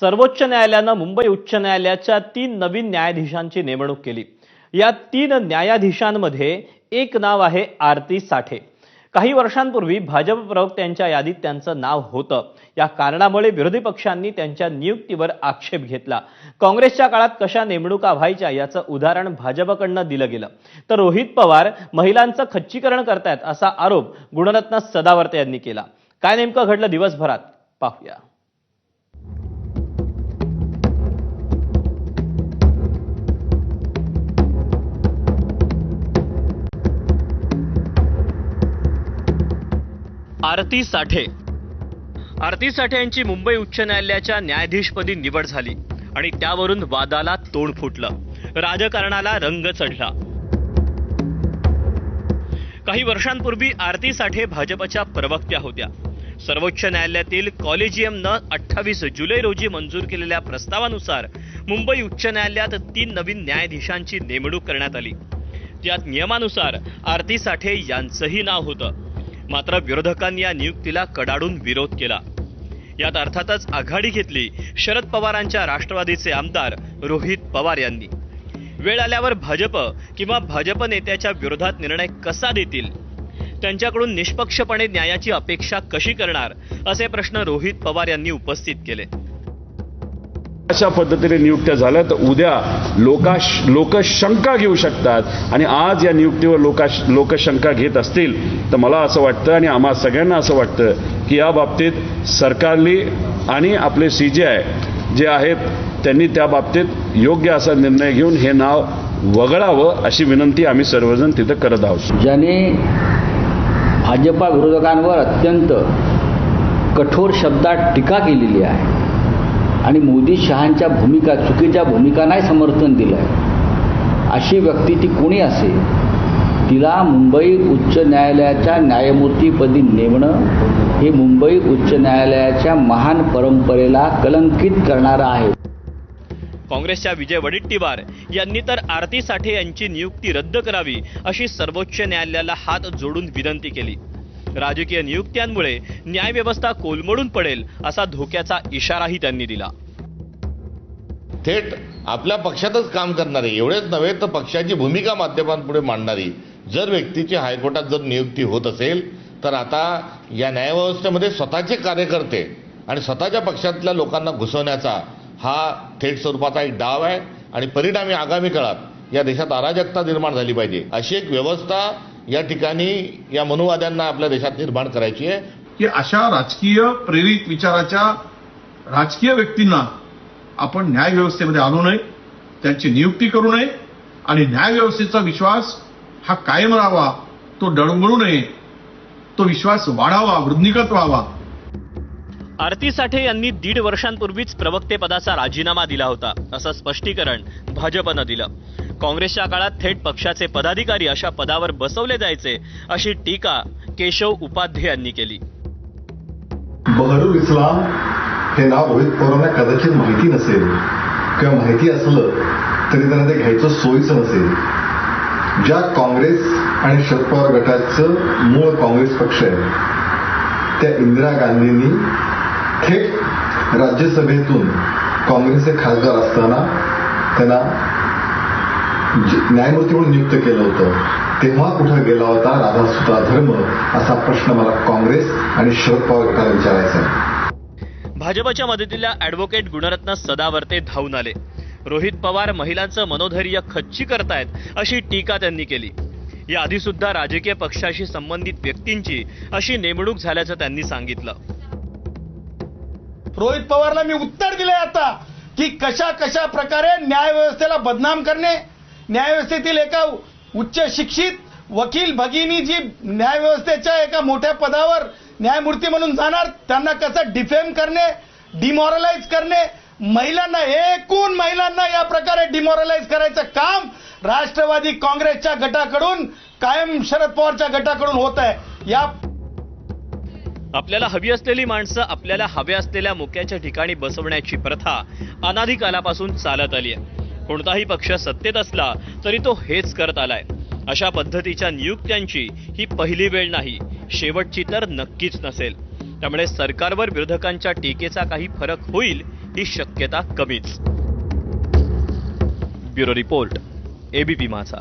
सर्वोच्च न्यायालयानं मुंबई उच्च न्यायालयाच्या तीन नवीन न्यायाधीशांची नेमणूक केली. या तीन न्यायाधीशांमध्ये एक नाव आहे आरती साठे. काही वर्षांपूर्वी भाजप प्रवक्त्यांच्या यादीत त्यांचं नाव होतं. या कारणामुळे विरोधी पक्षांनी त्यांच्या नियुक्तीवर आक्षेप घेतला. काँग्रेसच्या काळात कशा नेमणुका व्हायच्या याचं उदाहरण भाजपकडनं दिलं गेलं. तर रोहित पवार महिलांचं खच्चीकरण करतायत असा आरोप गुणरत्न सदावर्ते यांनी केला. काय नेमकं घडलं दिवसभरात? पाहूया. आरती साठे. आरती साठे यांची मुंबई उच्च न्यायालयाच्या न्यायाधीशपदी निवड झाली आणि त्यावरून वादाला तोंड फुटलं. राजकारणाला रंग चढला. काही वर्षांपूर्वी आरती साठे भाजपच्या प्रवक्त्या होत्या. सर्वोच्च न्यायालयातील कॉलेजियमनं अठ्ठावीस जुलै रोजी मंजूर केलेल्या प्रस्तावानुसार मुंबई उच्च न्यायालयात तीन नवीन न्यायाधीशांची नेमणूक करण्यात आली. त्यात नियमानुसार आरती साठे यांचंही नाव होतं. मात्र विरोधकांनी या नियुक्तीला कडाडून विरोध केला. यात अर्थातच आघाडी घेतली शरद पवारांच्या राष्ट्रवादीचे आमदार रोहित पवार यांनी. वेळ आल्यावर भाजप किंवा भाजप नेत्याच्या विरोधात निर्णय कसा देतील? त्यांच्याकडून निष्पक्षपणे न्यायाची अपेक्षा कशी करणार? असे प्रश्न रोहित पवार यांनी उपस्थित केले. अशा पद्धतीने नियुक्त्या झाल्या तर उद्या लोकाश लोक शंका घेऊ शकतात. आणि आज या नियुक्तीवर लोकाश लोक शंका घेत असतील तर मला असं वाटतं आणि आम्हा सगळ्यांना असं वाटतं की या बाबतीत सरकारने आणि आपले सी जे आय जे आहेत त्यांनी त्या बाबतीत योग्य असा निर्णय घेऊन हे नाव वगळावं अशी विनंती आम्ही सर्वजण तिथं करत आहोत. ज्याने भाजपा विरोधकांवर अत्यंत कठोर शब्दात टीका केलेली आहे. आणि मोदी शहांच्या भूमिका चुकीच्या भूमिकांनाही समर्थन दिलं आहे अशी व्यक्ती ती कोणी असेल तिला मुंबई उच्च न्यायालयाच्या न्यायमूर्तीपदी नेमणं हे मुंबई उच्च न्यायालयाच्या महान परंपरेला कलंकित करणारं आहे. काँग्रेसच्या विजय वडेट्टीवार यांनी तर आरती साठे यांची नियुक्ती रद्द करावी अशी सर्वोच्च न्यायालयाला हात जोडून विनंती केली. राजकीय नियुक्त्यांमुळे न्यायव्यवस्था कोलमडून पडेल असा धोक्याचा इशाराही त्यांनी दिला. थेट आपल्या पक्षातच काम करणारे एवढेच नव्हे तर पक्षाची भूमिका माध्यमांपुढे मांडणारी. जर व्यक्तीची हायकोर्टात जर नियुक्ती होत असेल तर आता या न्यायव्यवस्थेमध्ये स्वतःचे कार्यकर्ते आणि स्वतःच्या पक्षातल्या लोकांना घुसवण्याचा हा थेट स्वरूपाचा एक डाव आहे आणि परिणामी आगामी काळात या देशात अराजकता निर्माण झाली पाहिजे. अशी एक व्यवस्था या ठिकाणी या मनुवाद्यांना आपल्या देशात निर्माण करायची आहे. की अशा राजकीय प्रेरित विचाराच्या राजकीय व्यक्तींना आपण न्याय व्यवस्थेमध्ये आणू नये त्यांची नियुक्ती करू नये आणि न्याय व्यवस्थेचा विश्वास हा कायम राहावा तो डळमळू नये तो विश्वास वाढावा वृद्धिगत व्हावा आरती साठे यांनी दीड वर्षांपूर्वीच प्रवक्तेपदाचा राजीनामा दिला होता असं स्पष्टीकरण भाजपनं दिलं. काँग्रेसच्या काळात थेट पक्षाचे पदाधिकारी अशा पदावर बसवले जायचे अशी टीका केशव उपाध्ये यांनी केली. बहरुल इस्लाम हे नाव रोहित पवारांना कदाचित माहिती नसेल. किंवा माहिती असलं तरी त्यांना ते घ्यायचं सोयीचं नसेल. ज्या काँग्रेस आणि शरद पवार गटाचं मूळ काँग्रेस पक्ष आहे त्या इंदिरा गांधींनी थेट राज्यसभेतून काँग्रेसचे खासदार असताना त्यांना न्यायमूर्ती म्हणून नियुक्त केलं होतं तेव्हा कुठं गेला होता राधा सुता धर्म असा प्रश्न मला काँग्रेस आणि शरद पवार गटाला विचारायचा आहे. भाजपच्या मदतीला ॲडव्होकेट गुणरत्न सदावर्ते धावून आले. रोहित पवार महिलांचं मनोधैर्य खच्ची करतायत अशी टीका त्यांनी केली. या आधी सुद्धा राजकीय पक्षाशी संबंधित व्यक्तींची अशी नेमणूक झाल्याचं त्यांनी सांगितलं. रोहित पवारला मी उत्तर दिलंय आता की कशा कशा प्रकारे न्यायव्यवस्थेला बदनाम करणे न्यायव्यवस्थेतील एका उच्च शिक्षित वकील भगिनी जी न्यायव्यवस्थेच्या एका मोठ्या पदावर न्यायमूर्ती म्हणून जाणार त्यांना कसं डिफेम करणे डिमॉरलाइज करणे महिलांना एकूण महिलांना या प्रकारे डिमॉरलाइज करायचं काम राष्ट्रवादी काँग्रेसच्या गटाकडून कायम शरद पवारच्या गटाकडून होत आहे. या आपल्याला हवी असलेली माणसं आपल्याला हव्या असलेल्या मुक्याच्या ठिकाणी बसवण्याची प्रथा अनाधिकालापासून चालत आली आहे. कोणताही पक्ष सत्तेत असला तरी तो हेच करत आलाय. अशा पद्धतीच्या नियुक्त्यांची ही पहिली वेळ नाही. शेवटची तर नक्कीच नसेल. त्यामुळे सरकारवर विरोधकांच्या टीकेचा काही फरक होईल ही शक्यता कमीच. ब्युरो रिपोर्ट एबीपी माझा.